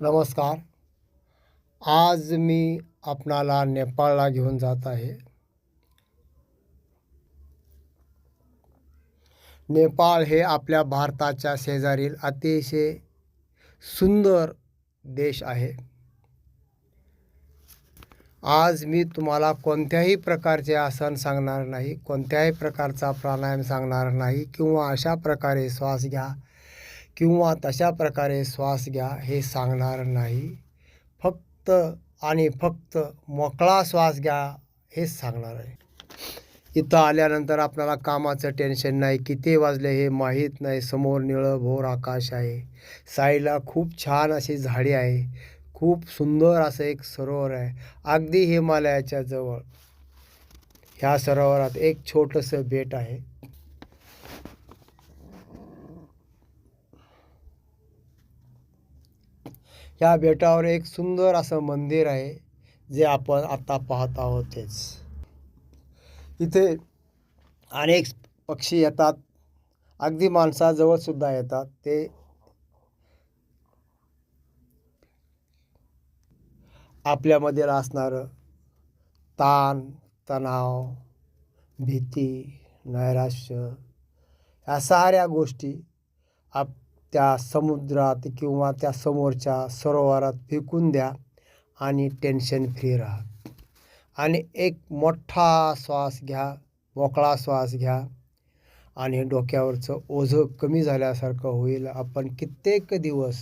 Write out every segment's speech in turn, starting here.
नमस्कार. आज मी आपणाला नेपाळला घेऊन जात आहे. नेपाळ हे आपल्या भारताच्या शेजारील अतिशय सुंदर देश आहे. आज मी तुम्हाला कोणत्याही प्रकारचे आसन सांगणार नाही कोणत्याही प्रकारचा प्राणायाम सांगणार नाही किंवा अशा प्रकारे श्वास घ्या. किंवा तशा प्रकारे श्वास घ्या हे सांगणार नाही. फक्त आणि फक्त मोकळा श्वास घ्या हेच सांगणार आहे. इथं आल्यानंतर आपल्याला कामाचं टेन्शन नाही. किती वाजले हे माहीत नाही. समोर निळं भोर आकाश आहे. साईडला खूप छान अशी झाडी आहे. खूप सुंदर असं एक सरोवर आहे. अगदी हिमालयाच्या जवळ. ह्या सरोवरात एक छोटंसं बेट आहे. ह्या बेटावर एक सुंदर असं मंदिर आहे जे आपण आत्ता पाहत आहोत तेच. इथे अनेक पक्षी येतात अगदी माणसाजवळसुद्धा येतात. ते आपल्यामध्ये असणारं ताण तणाव भीती नैराश्य ह्या साऱ्या गोष्टी आप त्या समुद्रात किंवा त्या समोरच्या सरोवरात फेकून द्या आणि टेन्शन फ्री राहा. आणि एक मोठा श्वास घ्या मोकळा श्वास घ्या आणि डोक्यावरचं ओझं कमी झाल्यासारखं होईल. आपण कित्येक दिवस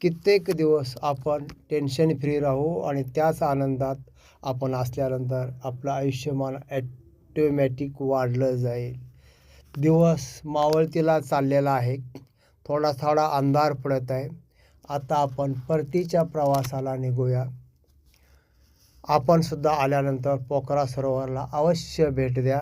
कित्येक दिवस आपण टेन्शन फ्री राहू आणि त्याच आनंदात आपण असल्यानंतर आपलं आयुष्यमान ॲटोमॅटिक वाढलं जाईल. दिवस मावळतीला चाललेला आहे. थोडा थोडा अंधार पडत आहे. आता आपण परतीच्या प्रवासाला निघूया. आपणसुद्धा आल्यानंतर पोखरा सरोवरला अवश्य भेट द्या.